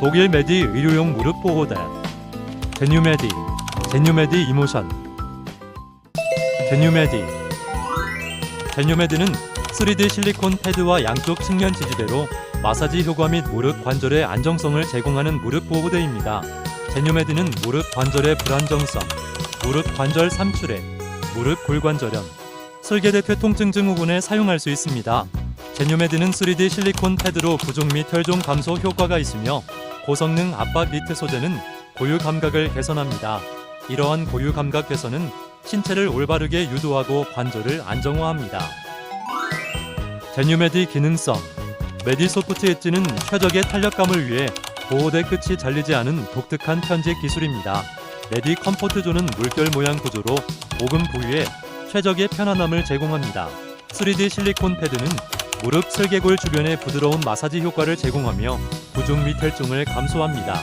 독일 메디 의료용 무릎 보호대 제뉴메디 제뉴메디 이모션 제뉴메디 제뉴메디는 3D 실리콘 패드와 양쪽 측면 지지대로 마사지 효과 및 무릎 관절의 안정성을 제공하는 무릎 보호대입니다. 제뉴메디는 무릎 관절의 불안정성, 무릎 관절 삼출액, 무릎 골관절염, 설계대표 통증 증후군에 사용할 수 있습니다. 제뉴메드는 3D 실리콘 패드로 부종 및 혈종 감소 효과가 있으며 고성능 압박 니트 소재는 고유 감각을 개선합니다. 이러한 고유 감각 개선은 신체를 올바르게 유도하고 관절을 안정화합니다. 제뉴메디 기능성 메디소프트 엣지는 최적의 탄력감을 위해 보호대 끝이 잘리지 않은 독특한 편집 기술입니다. 메디 컴포트 존은 물결 모양 구조로 목음 부위에 최적의 편안함을 제공합니다. 3D 실리콘 패드는 무릎 설계골 주변의 부드러운 마사지 효과를 제공하며 부종 및 혈종을 감소합니다.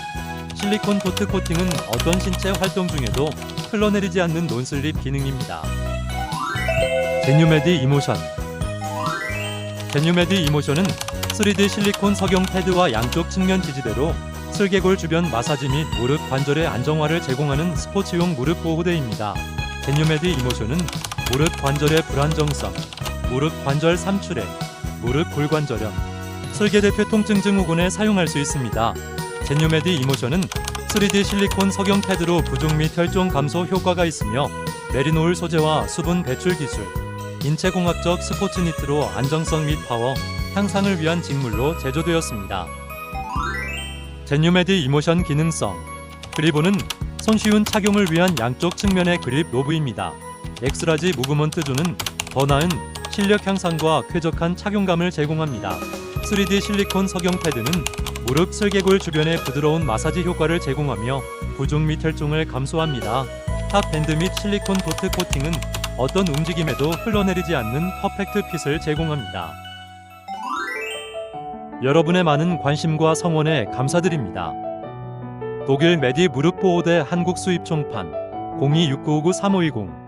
실리콘 도트 코팅은 어떤 신체 활동 중에도 흘러내리지 않는 논슬립 기능입니다. 제뉴메디 이모션 제뉴메디 이모션은 3D 실리콘 석영 패드와 양쪽 측면 지지대로 슬개골 주변 마사지 및 무릎 관절의 안정화를 제공하는 스포츠용 무릎 보호대입니다. 제뉴메디 이모션은 무릎 관절의 불안정성, 무릎 관절 삼출액, 무릎 골관절염, 설계대표 통증 증후군에 사용할 수 있습니다. 제뉴메디 이모션은 3D 실리콘 석영 패드로 부종 및 혈종 감소 효과가 있으며 메리노울 소재와 수분 배출 기술, 인체공학적 스포츠 니트로 안정성 및 파워, 향상을 위한 직물로 제조되었습니다. 제뉴메디 이모션 기능성 그리보는 손쉬운 착용을 위한 양쪽 측면의 그립 노브입니다. 엑스라지 무브먼트 존은 더 나은 실력 향상과 쾌적한 착용감을 제공합니다. 3D 실리콘 석영 패드는 무릎 설계골 주변의 부드러운 마사지 효과를 제공하며 부종 및 혈종을 감소합니다. 탑 밴드 및 실리콘 도트 코팅은 어떤 움직임에도 흘러내리지 않는 퍼펙트 핏을 제공합니다. 여러분의 많은 관심과 성원에 감사드립니다. 독일 메디 무릎 보호대 한국 수입 총판 0269593520